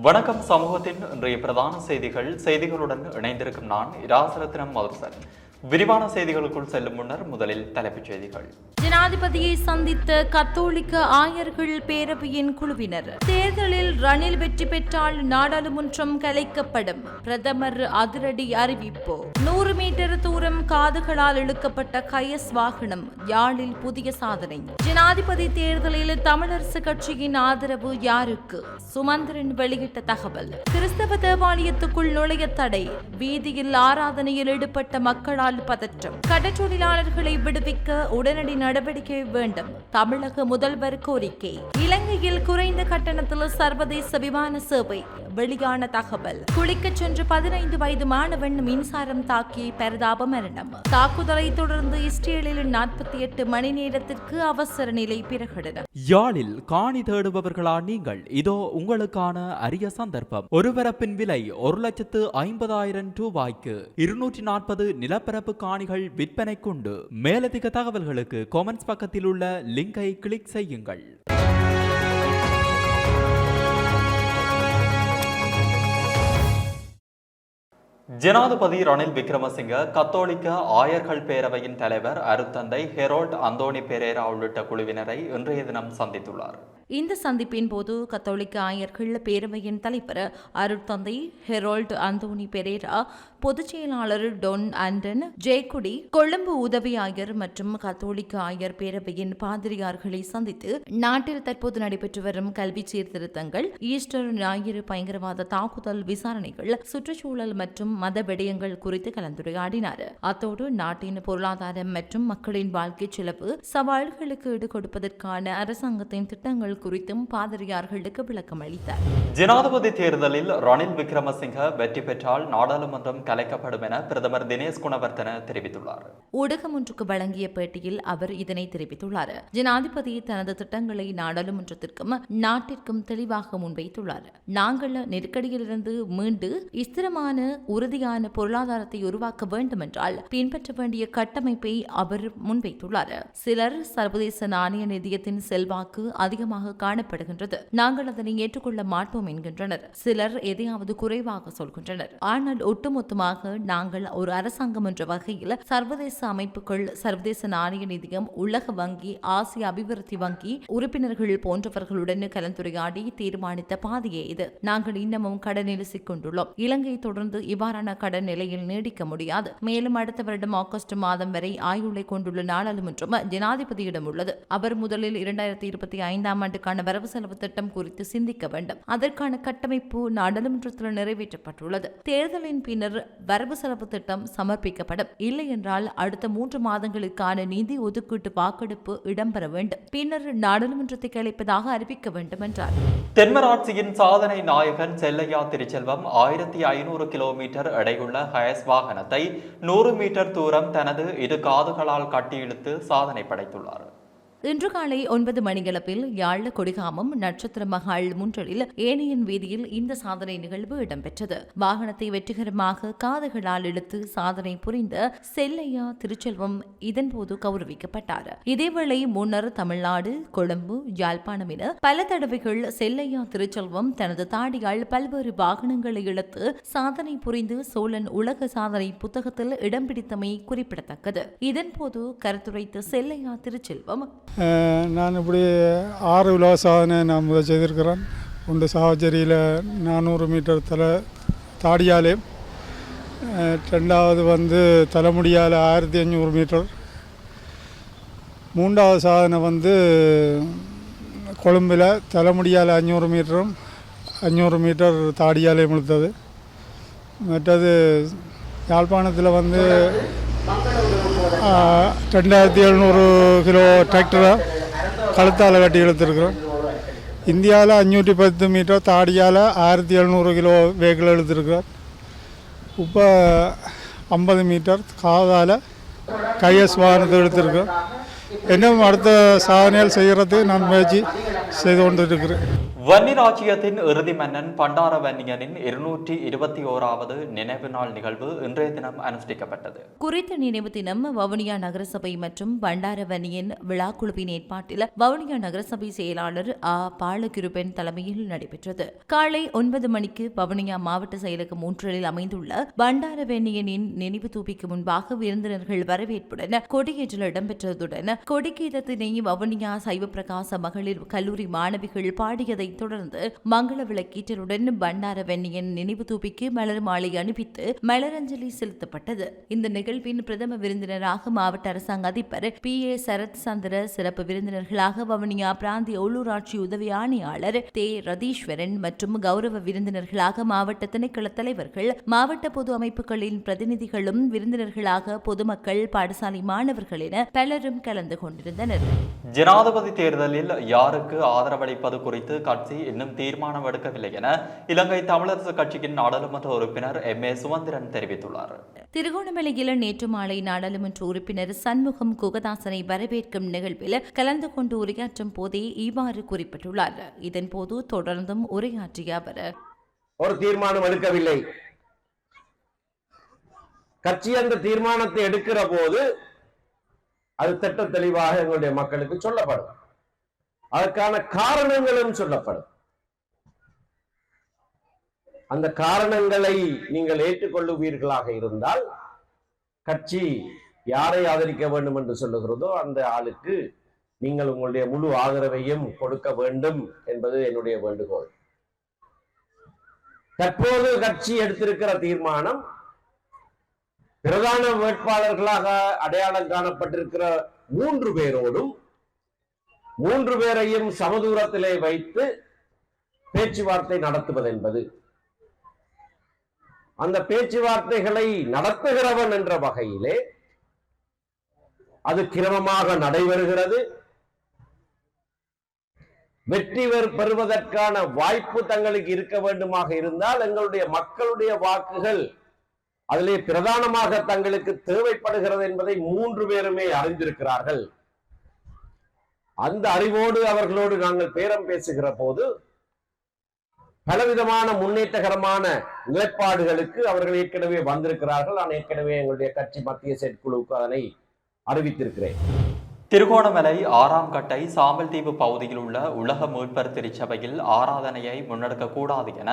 வணக்கம் சமூகத்தின் இன்றைய பிரதான செய்திகள். செய்திகளுடன் இணைந்திருக்கும் நான் இராசரத்னம் மதுசன். விரிவான செய்திகளுக்குள் செல்லும் முன்னர் முதலில் தலைப்புச் செய்திகள். ஜனாதிபதியை சந்தித்த கத்தோலிக்க ஆயர்கள் பேரவையின் குழுவினர். தேர்தலில் ரணில் வெற்றி பெற்றால் நாடாளுமன்றம் கலைக்கப்படும். பிரதமர் அதிரடி அறிவிப்பு. நூறு மீட்டர் தூரம் காதுகளால் இழுக்கப்பட்ட கயஸ் வாகனம் யாழில் புதிய சாதனை. ஜனாதிபதி தேர்தலில் தமிழரசு கட்சியின் ஆதரவு யாருக்கு? சுமந்திரன் வெளியிட்ட தகவல். கிறிஸ்தவ தேவாலயத்துக்குள் நுழைய தடை. வீதியில் ஆராதனையில் ஈடுபட்ட மக்களால் பதற்றம். கடற்றொழிலாளர்களை விடுவிக்க உடனடி நடவடிக்கை வேண்டும். தமிழக முதல்வர் கோரிக்கை. இலங்கையில் குறைந்த கட்டணத்தில் சர்வதேச விமான சேவை. வெளியான தகவல். குளிக்கச் சென்ற பதினைந்து வயது மாணவன் மின்சாரம் தாக்கி பரிதாப மரணம். தாக்குதலை தொடர்ந்து இஸ்ரேலில் நாற்பத்தி எட்டு மணி நேரத்திற்கு அவசர நிலை பிரகடனம். யாழில் காணி தேடுபவர்களா நீங்கள்? இதோ உங்களுக்கான அரிய சந்தர்ப்பம். ஒருவரப்பின் விலை ஒரு லட்சத்து ஐம்பதாயிரம் ரூபாய்க்கு இருநூற்றி நாற்பது நிலப்பரப்பு காணிகள் விற்பனை கொண்டு மேலதிக தகவல்களுக்கு கொமெண்ட்ஸ் பக்கத்தில் உள்ள லிங்கை கிளிக் செய்யுங்கள். ஜனாதிபதி ரணில் விக்ரமசிங்க கத்தோலிக்க ஆயர்கள் பேரவையின் தலைவர் அருத்தந்தை ஹெரோல்ட் அந்தோனி பெரேரா உள்ளிட்ட குழுவினரை இன்றைய தினம் சந்தித்துள்ளார். இந்த சந்திப்பின் போது கத்தோலிக்க ஆயர்கள் பேரவையின் தலைவர் அருட்தந்தை ஹெரோல்ட் அந்தோனி பெரேரா பொதுச் செயலாளர் டொன் ஆண்டன் ஜெயக்குடி கொழும்பு உதவி ஆயர் மற்றும் கத்தோலிக்க ஆயர் பேரவையின் பாதிரியார்களை சந்தித்து நாட்டில் தற்போது நடைபெற்று வரும் கல்வி சீர்திருத்தங்கள் ஈஸ்டர் ஞாயிறு பயங்கரவாத தாக்குதல் விசாரணைகள் சுற்றுச்சூழல் மற்றும் மத விடயங்கள் குறித்து கலந்துரையாடினார். அத்தோடு நாட்டின் பொருளாதாரம் மற்றும் மக்களின் வாழ்க்கை செலவு சவால்களுக்கு ஈடு கொடுப்பதற்கான அரசாங்கத்தின் திட்டங்கள் குறித்தும் பாதிரியார்களுக்கு விளக்கம் அளித்தார். ஜனாதிபதி தேர்தலில் ரணில் விக்ரமசிங்க வெற்றி பெற்றால் நாடாளுமன்றம் கலைக்கப்படும் என பிரதமர் தினேஷ் குணவர்த்தன தெரிவித்துள்ளார். ஊடகம் ஒன்றுக்கு வழங்கிய பேட்டியில் அவர் இதனை தெரிவித்துள்ளார். ஜனாதிபதி தனது திட்டங்களை நாடாளுமன்றத்திற்கும் நாட்டிற்கும் தெளிவாக முன்வைத்துள்ளார். நாங்கள் நெருக்கடியிலிருந்து மீண்டு ஸ்திரமான உறுதியான பொருளாதாரத்தை உருவாக்க வேண்டுமென்றால் பின்பற்ற வேண்டிய கட்டமைப்பை அவர் முன்வைத்துள்ளார். சிலர் சர்வதேச நாணய நிதியத்தின் செல்வாக்கு அதிகமாக காணப்படுகின்றது. நாங்கள் அதனை ஏற்றுக்கொள்ள மாட்டோம் என்கின்றனர். சிலர் எதையாவது குறைவாக சொல்கின்றனர். ஆனால் ஒட்டுமொத்தமாக நாங்கள் ஒரு அரசாங்கம் என்ற வகையில் சர்வதேச அமைப்புகள் சர்வதேச நாணய நிதியம் உலக வங்கி ஆசிய அபிவிருத்தி வங்கி உறுப்பினர்கள் போன்றவர்களுடன் கலந்துரையாடி தீர்மானித்த பாதையே இது. நாங்கள் இன்னமும் கடனில் சிக்கொண்டுள்ளோம் இலங்கை தொடர்ந்து இவ்வாறான கடன் நிலையில் நீடிக்க முடியாது. மேலும் அடுத்த வருடம் ஆகஸ்ட் மாதம் வரை ஆயுளை கொண்டுள்ள நாடாளுமன்றம் ஜனாதிபதியிடம் உள்ளது. அவர் முதலில் இரண்டாயிரத்தி இருபத்தி ஐந்தாம் ஆண்டு ஆண்டுக்கான வரவு செலவு திட்டம் குறித்து சிந்திக்க வேண்டும். அதற்கான கட்டமைப்பு நாடாளுமன்றத்தில் நிறைவேற்றப்பட்டுள்ளது. தேர்தலின் பின்னர் வரவு செலவு திட்டம் சமர்ப்பிக்கப்படும். இல்லை என்றால் அடுத்த மூன்று மாதங்களுக்கான நிதி ஒதுக்கீட்டு வாக்கெடுப்பு இடம்பெற வேண்டும். பின்னர் நாடாளுமன்றத்தை கலைப்பதாக அறிவிக்க வேண்டும் என்றார். தென்மராட்சியின் சாதனை நாயகன் செல்லையா திருச்செல்வம் ஆயிரத்தி ஐநூறு கிலோமீட்டர் எடையுள்ள ஹயஸ் வாகனத்தை நூறு மீட்டர் தூரம் தனது இரு காதுகளால் கட்டியிழுத்து சாதனை படைத்துள்ளார். இன்று காலை ஒன்பது மணியளவில் யாழ் கொடிகாமம் நட்சத்திர மகாள் முன்றலில் ஏனையன் வீதியில் இந்த சாதனை நிகழ்வு இடம்பெற்றது. வாகனத்தை வெற்றிகரமாக காதுகளால் இழுத்து சாதனை புரிந்த செல்லையா திருச்செல்வம் இதன்போது கௌரவிக்கப்பட்டார். இதேவேளை முன்னர் தமிழ்நாடு கொழும்பு யாழ்ப்பாணம் என பல தடவைகள் செல்லையா திருச்செல்வம் தனது தாடியால் பல்வேறு வாகனங்களை இழுத்து சாதனை புரிந்து சோழன் உலக சாதனை புத்தகத்தில் இடம் பிடித்தமை குறிப்பிடத்தக்கது. இதன்போது கருத்துரைத்த செல்லையா திருச்செல்வம் நான் இப்படி ஆறு விழா சாதனை நான் முதல் செய்திருக்கிறேன். உண்டு சாவச்சேரியில் நானூறு மீட்டர் தலை தாடியாலே ரெண்டாவது வந்து தலைமுடியால் ஆயிரத்தி அஞ்சூறு மீட்டர். மூன்றாவது சாதனை வந்து கொழும்பில் தலைமுடியால் அஞ்சூறு மீட்டரும் அஞ்சூறு மீட்டர் தாடியாலே முழுத்தது. மற்றது யாழ்ப்பாணத்தில் வந்து ரெண்டாயிரத்தி எழுநூறு கிலோ டிராக்டரை கழுத்தால் கட்டி இழுத்துருக்குறோம். இந்தியாவில் அஞ்சூற்றி பத்து மீட்டர் தாடியால் ஆயிரத்தி எழுநூறு கிலோ வெஹிக்கிள் இழுத்துருக்குறோம். இப்போ ஐம்பது மீட்டர் காதால் கையஸ் வாகனத்தை எடுத்திருக்கோம் இன்னும் அடுத்த சாதனைகள் செய்கிறது நான் முயற்சி செய்து கொண்டு இருக்கிறேன் வன்னி ராஜ்யத்தின் இறுதி மன்னன் பண்டாரவன்னியனின் இருநூற்றி இருபத்தி ஓராவது நினைவு நாள் நிகழ்வு இன்றைய தினம் அனுஷ்டிக்கப்பட்டது. குறித்த நினைவு தினம் வவுனியா நகரசபை மற்றும் பண்டாரவனியின் விழாக்குழுவின் ஏற்பாட்டில் வவுனியா நகரசபை செயலாளர் ஆ. பாலகிருபென் தலைமையில் நடைபெற்றது. காலை ஒன்பது மணிக்கு வவுனியா மாவட்ட செயலகம் ஒன்றலில் அமைந்துள்ள பண்டாரவன்னியனின் நினைவு தூபிக்கு முன்பாக விருந்தினர்கள் வரவேற்புடன் கொடியேற்றல் இடம்பெற்றதுடன் கொடிக்கீதத்தினை வவுனியா சைவ பிரகாச மகளிர் கல்லூரி மாணவிகள் பாடியதை பாடியதைத் தொடர்ந்து மங்கள விளக்கீட்டலுடன் பண்டார வெண்ணியின் நினைவு தூபிக்கு மலர் மாலை அணிவித்து மலரஞ்சலி செலுத்தப்பட்டது. இந்த நிகழ்வின் பிரதம விருந்தினராக மாவட்ட அரசாங்க அதிபர் பி. ஏ. சரத் சந்திர சிறப்பு விருந்தினர்களாக வவுனியா பிராந்திய உள்ளூராட்சி உதவி ஆணையாளர் தே. ரதீஸ்வரன் மற்றும் கௌரவ விருந்தினர்களாக மாவட்ட திணைக்கள தலைவர்கள் மாவட்ட பொது அமைப்புகளின் பிரதிநிதிகளும் விருந்தினர்களாக பொதுமக்கள் பாடசாலை மாணவர்கள் என பலரும் கலந்து கொண்டிருந்தனர். ஜனாதிபதி தேர்தலில் யாருக்கு ஆதரவளிப்பது குறித்து கட்சி இன்னும் தீர்மானம் எடுக்கவில்லை என இலங்கை தமிழரசு கட்சியின் நாடாளுமன்ற உறுப்பினர் எம் ஏ சுமந்திரன் தெரிவித்துள்ளார். திருகோணமலையில் நேற்று மாலை நாடாளுமன்ற உறுப்பினர் சண்முகம் குகதாசனை வரவேற்கும் நிகழ்வில் கலந்து கொண்டு உரையாற்றும் போதே இவ்வாறு குறிப்பிட்டுள்ளார். இதன்போது தொடர்ந்தும் உரையாற்றிய அவர் ஒரு தீர்மானம் எடுக்கவில்லை. கட்சி அந்த தீர்மானத்தை எடுக்கிற போது அது திட்ட தெளிவாக எங்களுடைய மக்களுக்கு சொல்லப்படும். அதற்கான காரணங்களும் சொல்லப்படும். அந்த காரணங்களை நீங்கள் ஏற்றுக்கொள்ளுவீர்களாக இருந்தால் கட்சி யாரை ஆதரிக்க வேண்டும் என்று சொல்லுகிறதோ அந்த ஆளுக்கு நீங்கள் உங்களுடைய முழு ஆதரவையும் கொடுக்க வேண்டும் என்பது என்னுடைய வேண்டுகோள். தற்போது கட்சி எடுத்திருக்கிற தீர்மானம் பிரதான வேட்பாளர்களாக அடையாளம் காணப்பட்டிருக்கிற மூன்று பேரோடும் மூன்று பேரையும் சமதூரத்திலே வைத்து பேச்சுவார்த்தை நடத்துவது என்பது. அந்த பேச்சுவார்த்தைகளை நடத்துகிறவன் என்ற வகையிலே அது கிரமமாக நடைபெறுகிறது. வெற்றி பெறுவதற்கான வாய்ப்பு தங்களுக்கு இருக்க வேண்டுமாக இருந்தால் எங்களுடைய மக்களுடைய வாக்குகள் அதிலே பிரதானமாக தங்களுக்கு தேவைப்படுகிறது என்பதை மூன்று பேருமே அறிந்திருக்கிறார்கள். அந்த அறிவோடு அவர்களோடு நாங்கள் பேரம் பேசுகிற போது பலவிதமான முன்னேற்றகரமான நிலைப்பாடுகளுக்கு அவர்கள் ஏற்கனவே வந்திருக்கிறார்கள். நான் ஏற்கனவே எங்களுடைய கட்சி மத்திய செயற்குழுவுக்கு அதனை அறிவித்திருக்கிறேன். திருகோணமலை ஆறாம் கட்டை சாம்பல் தீவு பகுதியில் உள்ள உலக மீட்பர் திருச்சபையில் ஆராதனையை முன்னெடுக்க கூடாது என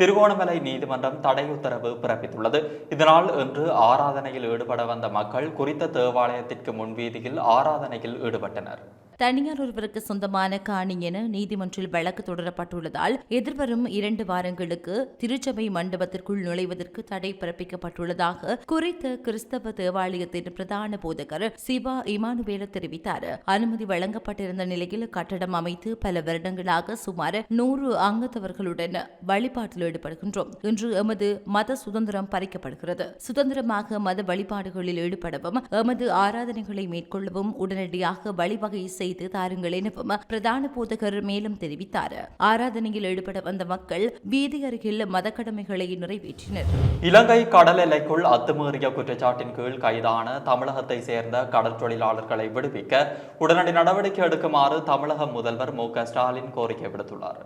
திருகோணமலை நீதிமன்றம் தடை உத்தரவு பிறப்பித்துள்ளது. இதனால் இன்று ஆராதனையில் ஈடுபட வந்த மக்கள் குறித்த தேவாலயத்திற்கு முன்வீதியில் ஆராதனையில் ஈடுபட்டனர். தனியார் ஒருவருக்கு சொந்தமான காணி என நீதிமன்றில் வழக்கு தொடரப்பட்டுள்ளதால் எதிர்வரும் இரண்டு வாரங்களுக்கு திருச்சபை மண்டபத்திற்குள் நுழைவதற்கு தடை பிறப்பிக்கப்பட்டுள்ளதாக குறித்த கிறிஸ்தவ தேவாலயத்தின் பிரதான போதகர் சிவா இமானுவேல தெரிவித்தார். அனுமதி வழங்கப்பட்டிருந்த நிலையில் கட்டடம் அமைத்து பல வருடங்களாக சுமார் நூறு அங்கத்தவர்களுடன் வழிபாட்டில் ஈடுபடுகின்றோம். இன்று எமது மத சுதந்திரம் பறிக்கப்படுகிறது. சுதந்திரமாக மத வழிபாடுகளில் ஈடுபடவும் எமது ஆராதனைகளை மேற்கொள்ளவும் உடனடியாக வழிவகை செய்து தாருங்கள் எனவும் பிரதான போதகர் மேலும் தெரிவித்தார். ஆராதனையில் ஈடுபட வந்த மக்கள் வீதி அருகில் மத கடமைகளை நிறைவேற்றினர். இலங்கை கடல் எல்லைக்குள் அத்துமீறிய குற்றச்சாட்டின் கீழ் கைதான தமிழகத்தை சேர்ந்த கடல் தொழிலாளர்களை விடுவிக்க உடனடி நடவடிக்கை எடுக்குமாறு தமிழக முதல்வர் மு ஸ்டாலின் கோரிக்கை விடுத்துள்ளார்.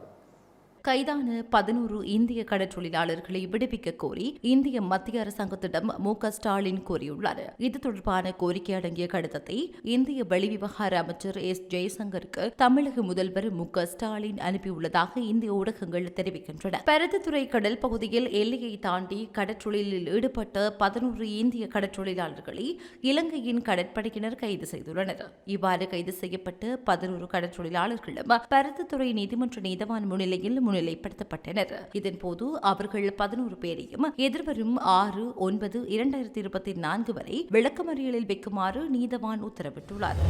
கைதான பதினோரு இந்திய கடற்றொழிலாளர்களை விடுவிக்க கோரி இந்திய மத்திய அரசாங்கத்திடம் மு ஸ்டாலின் கோரியுள்ளார் இது தொடர்பான கோரிக்கை அடங்கிய கடிதத்தை இந்திய வெளிவிவகார அமைச்சர் எஸ் ஜெயசங்கருக்கு தமிழக முதல்வர் மு ஸ்டாலின் அனுப்பியுள்ளதாக இந்திய ஊடகங்கள் தெரிவிக்கின்றன. பருத்தித்துறை கடல் பகுதியில் எல்லையை தாண்டி கடற்றொழிலில் ஈடுபட்ட பதினோரு இந்திய கடற்றொழிலாளர்களை இலங்கையின் கடற்படையினர் கைது செய்துள்ளனர். இவ்வாறு கைது செய்யப்பட்ட பதினோரு கடற்றொழிலாளர்களும் பருத்தித்துறை நீதிமன்ற நீதவான் முன்னிலையில் முன்னிலைப்படுத்தப்பட்டனர் இதன்போது அவர்கள் பதினோரு பேரையும் எதிர்வரும் ஆறு ஒன்பது இரண்டாயிரத்தி இருபத்தி நான்கு வரை விளக்கமறியலில் வைக்குமாறு நீதவான் உத்தரவிட்டுள்ளார்.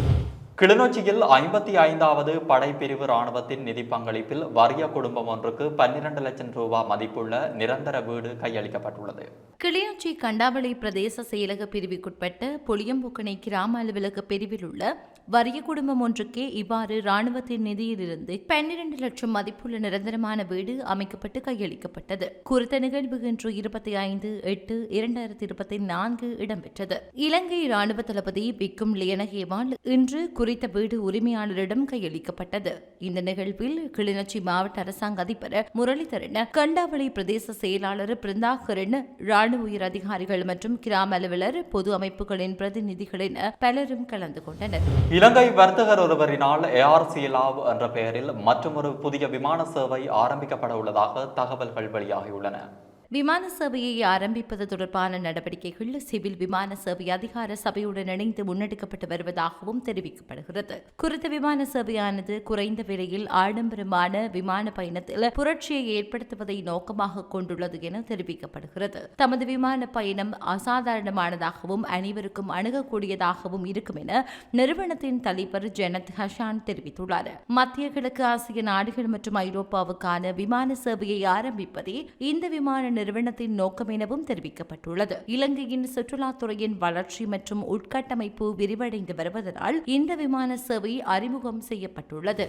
கிளிநொச்சியில் ஐம்பத்தி ஐந்தாவது படைப்பிரிவு ராணுவத்தின் நிதி பங்களிப்பில் வறிய குடும்பம் ஒன்றுக்கு பன்னிரண்டு லட்சம் ரூபாய் மதிப்புள்ள நிரந்தர வீடு கையளிக்கப்பட்டுள்ளது. கிளிநொச்சி கண்டாவளை பிரதேச செயலக பிரிவுக்குட்பட்ட புளியம்புக்கணை கிராம அலுவலக பிரிவில் உள்ள வறிய குடும்பம் ஒன்றுக்கே இவ்வாறு ராணுவத்தின் நிதியிலிருந்து பன்னிரண்டு லட்சம் மதிப்புள்ள நிரந்தரமான வீடு அமைக்கப்பட்டு கையளிக்கப்பட்டது. குறித்த நிகழ்வு இன்று இருபத்தி ஐந்து எட்டு இரண்டாயிரத்தி இருபத்தி நான்கு இடம்பெற்றது. இலங்கை ராணுவ தளபதி விக்கும் லியனகேவால் இன்று குறித்த வீடு உரிமையாளரிடம் கையளிக்கப்பட்டது. இந்த நிகழ்வில் கிளிநொச்சி மாவட்ட அரசாங்க அதிபர் முரளிதரன் கண்டாவளி பிரதேச செயலாளர் பிருந்தாகரன் ராணுவ உயர் அதிகாரிகள் மற்றும் கிராம அலுவலர் பொது அமைப்புகளின் பிரதிநிதிகளின் பலரும் கலந்து கொண்டனர். இலங்கை வர்த்தகர் ஒருவரினால் ஏஆர்சிஎலாவ் என்ற பெயரில் மற்றொரு புதிய விமான சேவை ஆரம்பிக்கப்பட உள்ளதாக தகவல்கள் வெளியாகியுள்ளன. விமான சேவையை ஆரம்பிப்பது தொடர்பான நடவடிக்கைகள் சிவில் விமான சேவை அதிகார சபையுடன் இணைந்து முன்னெடுக்கப்பட்டு வருவதாகவும் தெரிவிக்கப்படுகிறது. குறித்த விமான சேவையானது குறைந்த விலையில் ஆடம்பரமான விமான பயணத்தில் புரட்சியை ஏற்படுத்துவதை நோக்கமாக கொண்டுள்ளது என தெரிவிக்கப்படுகிறது. தமது விமான பயணம் அசாதாரணமானதாகவும் அனைவருக்கும் அணுகக்கூடியதாகவும் இருக்கும் என நிறுவனத்தின் தலைவர் ஜெனத் ஹஷான் தெரிவித்துள்ளார். மத்திய கிழக்கு ஆசிய நாடுகள் மற்றும் ஐரோப்பாவுக்கான விமான சேவையை ஆரம்பிப்பதே இந்த விமான நிறுவனத்தின் நோக்கம் எனவும் தெரிவிக்கப்பட்டுள்ளது. இலங்கையின் சுற்றுலாத்துறையின் வளர்ச்சி மற்றும் உட்கட்டமைப்பு விரிவடைந்து வருவதனால் இந்த விமான சேவை அறிமுகம் செய்யப்பட்டுள்ளது.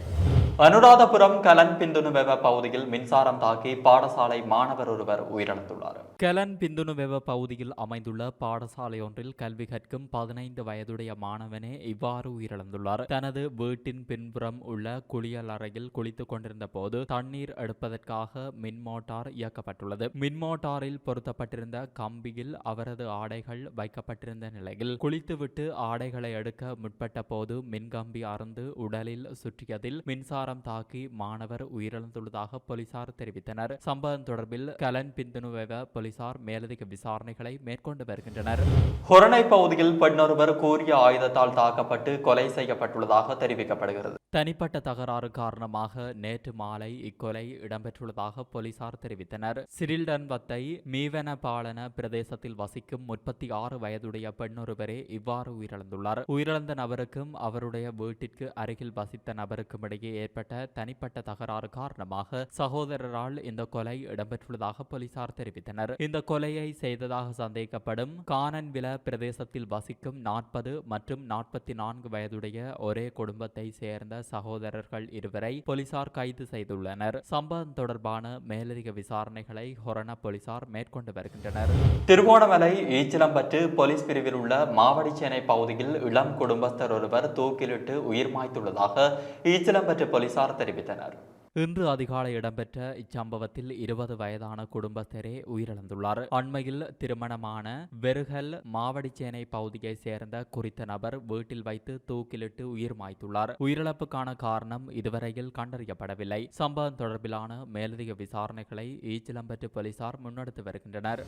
அனுராதபுரம் கலன் பிந்துனுவெவ பகுதியில் மின்சாரம் தாக்கி பாடசாலை மாணவர் ஒருவர் உயிரிழந்துள்ளார். கெலன் பிந்துணுவெவ பகுதியில் அமைந்துள்ள பாடசாலை ஒன்றில் கல்வி கற்கும் பதினைந்து வயதுடைய மாணவனே இவ்வாறு உயிரிழந்துள்ளார். தனது வீட்டின் பின்புறம் உள்ள குளியல் அறையில் குளித்துக் கொண்டிருந்த போது தண்ணீர் எடுப்பதற்காக மின் மோட்டார் இயக்கப்பட்டுள்ளது. மின் மோட்டாரில் பொருத்தப்பட்டிருந்த கம்பியில் அவரது ஆடைகள் வைக்கப்பட்டிருந்த நிலையில் குளித்துவிட்டு ஆடைகளை எடுக்க முற்பட்ட போது மின்கம்பி அறுந்து உடலில் சுற்றியதில் மின்சாரம் தாக்கி மாணவர் உயிரிழந்துள்ளதாக போலீசார் தெரிவித்தனர். சம்பவம் தொடர்பில் கலன் பிந்துனுவெவ போலீசார் மேலதிக விசாரணைகளை மேற்கொண்டு வருகின்றனர். ஹொரணை பகுதியில் பெண்ணொருவர் கூறிய ஆயுதத்தால் தாக்கப்பட்டு கொலை செய்யப்பட்டுள்ளதாக தெரிவிக்கப்படுகிறது. தனிப்பட்ட தகராறு காரணமாக நேற்று மாலை இக்கொலை இடம்பெற்றுள்ளதாக போலீசார் தெரிவித்தனர். சிறில்டன் வத்தை மீவன பாலன பிரதேசத்தில் வசிக்கும் முப்பத்தி ஆறு வயதுடைய பெண்ணொருவரே இவ்வாறு உயிரிழந்துள்ளார். உயிரிழந்த நபருக்கும் அவருடைய வீட்டிற்கு அருகில் வசித்த நபருக்கும் இடையே ஏற்பட்ட தனிப்பட்ட தகராறு காரணமாக சகோதரரால் இந்த கொலை இடம்பெற்றுள்ளதாக போலீசார் தெரிவித்தனர். இந்த கொலையை செய்ததாக சந்தேகிக்கப்படும் கானன்வில பிரதேசத்தில் வசிக்கும் நாற்பது மற்றும் நாற்பத்தி நான்கு வயதுடைய ஒரே குடும்பத்தை சேர்ந்த சகோதரர்கள் இருவரை போலீசார் கைது செய்துள்ளனர். சம்பவம் தொடர்பான மேலதிக விசாரணைகளை ஹொரண போலீசார் மேற்கொண்டு வருகின்றனர். திருவோணமலை ஈச்சிலம்பற்று போலீஸ் பிரிவில் உள்ள மாவடிச்சேனை பகுதியில் இளம் குடும்பஸ்தர் ஒருவர் தூக்கிலிட்டு உயிர் மாய்த்துள்ளதாக ஈச்சிலம்பற்று போலீசார் தெரிவித்தனர். இன்று அதிகாலை இடம்பெற்ற இச்சம்பவத்தில் இருபது வயதான குடும்பஸ்தரே உயிரிழந்துள்ளார். அண்மையில் திருமணமான வெறுகல் மாவடிச்சேனை பகுதியைச் சேர்ந்த குறித்த நபர் வீட்டில் வைத்து தூக்கிலிட்டு உயிர் மாய்த்துள்ளார். உயிரிழப்புக்கான காரணம் இதுவரையில் கண்டறியப்படவில்லை. சம்பவம் தொடர்பிலான மேலதிக விசாரணைகளை ஈச்சிலம்பற்று போலீசார் முன்னெடுத்து வருகின்றனர்.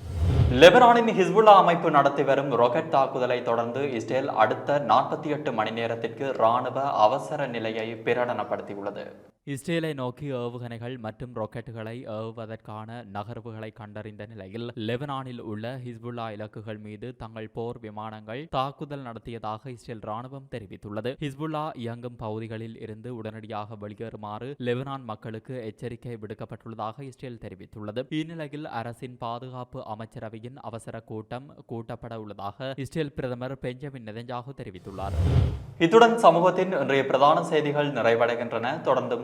லெபனானின் ஹிஸ்புல்லா அமைப்பு நடத்தி வரும் ராக்கெட் தாக்குதலை தொடர்ந்து இஸ்ரேல் அடுத்த நாற்பத்தி எட்டு மணி நேரத்திற்கு ராணுவ அவசர நிலையை பிரகடனப்படுத்தியுள்ளது. இஸ்ரேலை நோக்கி ஏவுகணைகள் மற்றும் ராக்கெட்டுகளை ஏவுவதற்கான நகர்வுகளை கண்டறிந்த நிலையில் லெபனானில் உள்ள ஹிஸ்புல்லா இலக்குகள் மீது தங்கள் போர் விமானங்கள் தாக்குதல் நடத்தியதாக இஸ்ரேல் ராணுவம் தெரிவித்துள்ளது. ஹிஸ்புல்லா இயங்கும் பகுதிகளில் இருந்து உடனடியாக வெளியேறுமாறு லெபனான் மக்களுக்கு எச்சரிக்கை விடுக்கப்பட்டுள்ளதாக இஸ்ரேல் தெரிவித்துள்ளது. இந்நிலையில் அரசின் பாதுகாப்பு அமைச்சரவையின் அவசர கூட்டம் கூட்டப்பட உள்ளதாக இஸ்ரேல் பிரதமர் பெஞ்சமின் நெதஞ்சாகு தெரிவித்துள்ளார். இத்துடன் சமூகத்தின் இன்றைய பிரதான செய்திகள் நிறைவடைகின்றன. தொடர்ந்தும்